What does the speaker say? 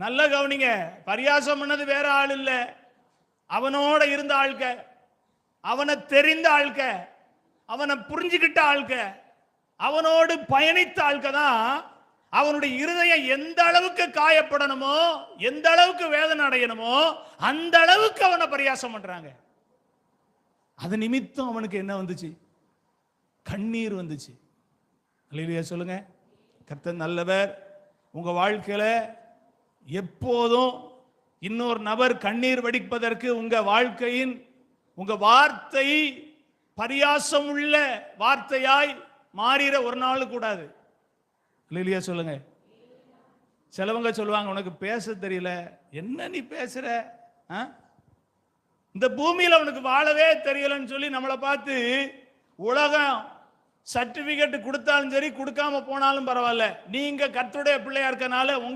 நல்ல கவனிங்க. பரியாசம் பண்ணது வேற ஆள் இல்லை. அவனோட இருந்த ஆள்க. அவனை தெரிந்த ஆள்க. அவனை புரிஞ்சுக்கிட்ட ஆள்க. அவனோடு பயணித்த ஆள்க தான் அவனுடைய இருதயம் எந்த அளவுக்கு காயப்படணுமோ எந்த அளவுக்கு வேதனை அடையணுமோ அந்த அளவுக்கு அவனை பரியாசம் பண்றாங்க. அது நிமித்தம் அவனுக்கு என்ன வந்துச்சு? கண்ணீர் வந்துச்சு. அல்லையா சொல்லுங்க. கர்த்தர் நல்லவர். உங்க வாழ்க்கையில எப்போதும் இன்னொரு நபர் கண்ணீர் வடிப்பதற்கு உங்க வாழ்க்கையின் உங்க வார்த்தை பரியாசம் உள்ள வார்த்தையாய் மாறிட ஒரு நாள் கூடாது. இல்லையா சொல்லுங்க? சிலவங்க சொல்லுவாங்க உனக்கு பேச தெரியல. என்ன நீ பேசுற? இந்த பூமியில உனக்கு வாழவே தெரியலன்னு சொல்லி நம்மளை பார்த்து உலகம் சர்டிபிகேட் கொடுத்தாலும் சரி கொடுக்காம போனாலும் பரவாயில்ல. நீங்க கத்துடைய பிள்ளையா இருக்கனால உங்க